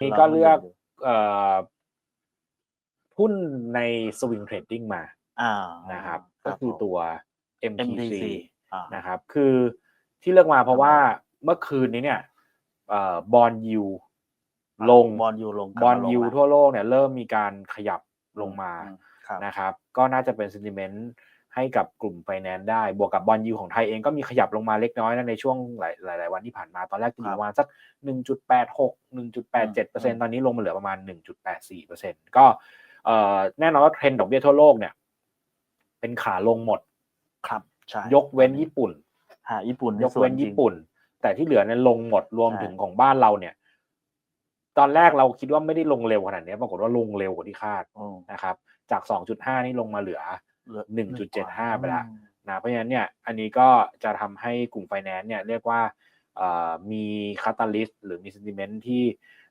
นี่ก็เลือกเอ่อหุ้นในสวิงเทรดดิ้งมาอ่านะครับรัก็บคือผมตัว MTC MTC อ่านะครับ คือที่เลือกมาเพราะว่าเมื่อคืนนี้เนี่ยบอลยูลงบอลยูลงบอลกมายูแวทั่วโลกเนี่ยเริ่มมีการขยับลงมาอืครับนะครับ ก็น่าจะเป็น sentiment ให้กับกลุ่มไฟแนนซ์ได้ บวกกับบอลยูของไทยเองก็มีขยับลงมาเล็กน้อยนะในช่วงหลายหลายๆวันที่ผ่านมาตอนแรกอยู่ประมาณสัก 1.86 1.87ตอนนี้ลงมาเหลือประมาณ 1.84ก็เอ่อแน่นอนว่าเทรนด์ดอกเบี้ยทั่วโลกเนี่ย เป็นขาลงหมดครับใช่ยกเว้นญี่ปุ่นฮะญี่ปุ่นยกเว้นส่จริงญี่ปุ่น แต่ที่เหลือเนี่ยลงหมดรวมใช่ถึงของบ้านเราเนี่ย ตอนแรกเราคิดว่าไม่ได้ลงเร็วขนาดนี้ปรากฏว่าลงเร็วกว่าที่คาดอืมนะครับ จาก 2.5 นี่ลงมาเหลือ เหลือ1.75ไปละอืมนะเพราะฉะนั้นเนี่ยอันนี้ก็จะทำให้กลุ่มไฟแนนซ์เนี่ยเรียกว่าเอ่อมีคาตาลิสต์หรือมีเซนติเมนต์ที่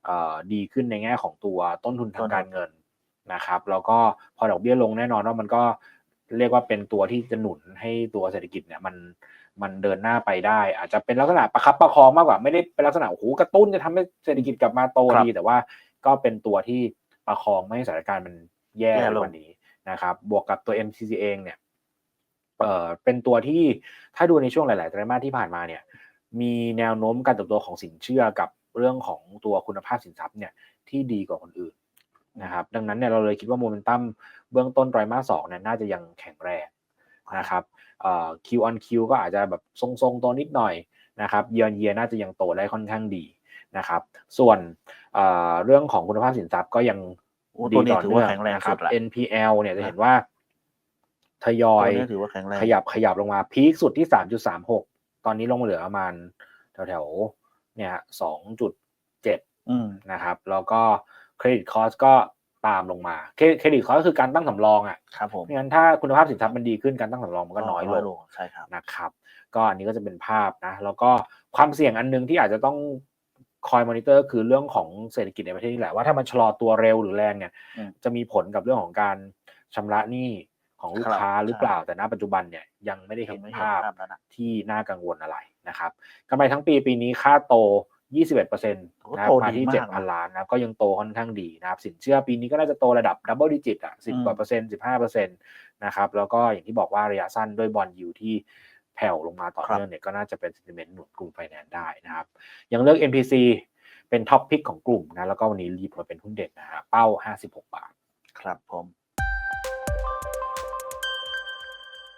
เอ่อดีขึ้นในแง่ของตัวต้นทุนทางการเงินนะครับแล้วก็พอดอกเบี้ยลงแน่นอนว่ามันก็เรียกว่าเป็นตัวที่จะหนุนให้ตัวเศรษฐกิจเนี่ยมันมันเดินหน้าไปได้ อาจจะเป็นลักษณะประคับประคองมากกว่าไม่ได้เป็นลักษณะโอ้โหกระตุ้นจะทำให้เศรษฐกิจกลับมาโตครับดีแต่ว่าก็เป็นตัวที่ประคองไม่ให้สถานการณ์มันแย่แย่ลงกว่านี้ นะครับบวกกับตัว MCC เองเนี่ยเอ่อเป็นตัวที่ถ้าดูในช่วงหลาย ๆ ไตรมาสที่ผ่านมาเนี่ยมีแนวโน้มการเติบโตของสินเชื่อกับเรื่องของตัวคุณภาพสินทรัพย์เนี่ยที่ดีกว่าคนอื่นนะครับดังนั้นเนี่ยเราเลยคิดว่าโมเมนตัมเบื้องต้นไตรมาสสองเนี่ยน่าจะยังแข็งแรงนะครับเอ่อ Q on Q ก็อาจจะแบบทรงๆโตนิดหน่อยนะครับ Year on Year น่าจะยังโตได้ค่อนข้างดีนะครับส่วนเอ่อเรื่องของคุณภาพสินทรัพย์ก็ยัง ตัวนี้ต่ถือว่าแข็งแรงนะคสุรับดแหละ NPL เนี่ยจะเห็นว่า ทยอยตัวนี้ถือว่าแข็งแรงขยับขยับลงมาพีคสุดที่สามจุดสามหกตอนนี้ลงมาเหลือประมาณแถวแถวๆเนี่ยสองจุดเจ็ดอืมนะครับ แล้วก็เครดิตคอสก็ตามลงมา เครดิตคอสก็คือการตั้งสำรองอะครับผมไม่งั้นถ้าคุณภาพสินทรัพย์มันดีขึ้นการตั้งสำรองมันก็น้อยลงใช่ครับนะครับ ก็อันนี้ก็จะเป็นภาพนะ แล้วก็ความเสี่ยงอันหนึงที่อาจจะต้อง คอยมอนิเตอร์คือเรื่องของเศรษฐกิจในประเทศนี่แหละว่าถ้ามันชะลอตัวเร็วหรือแรงเนี่ยอืมจะมีผลกับเรื่องของการชำระหนี้ของลูกครับค้าหรือเปล่าใช่แต่ณปัจจุบันเนี่ยยังไม่ได้ยัเห็งนไม่เห็นภาพภาพนั้นนะที่น่ากังวลอะไรนะครับกำไรทั้งปีปีนี้ค่าโต 21%นะโอ้ครับโตมาดีที่มากนะ7,000 ล้านนะก็ยังโตค่อนข้างดีนะครับสินเชื่อปีนี้ก็น่าจะโตระดับดับเบิลดิจิตอะอืม10กว่าเปอร์เซ็นต์15เปอร์เซ็นต์นะครับแล้วก็อย่างที่บอกว่าระยะสั้นด้วยบอลยูที่แผ่วลงมาต่อเนื่องเนี่ยก็น่าจะเป็น sentiment หนุนกลุ่มไฟแนนซ์ได้นะครับ ยังเลือก MPC เป็นท็อปพิกของกลุ่มนะแล้วก็วันนี้รีบมาเป็นหุ้นเด่นนะฮะเป้า 56 บาท ครับผม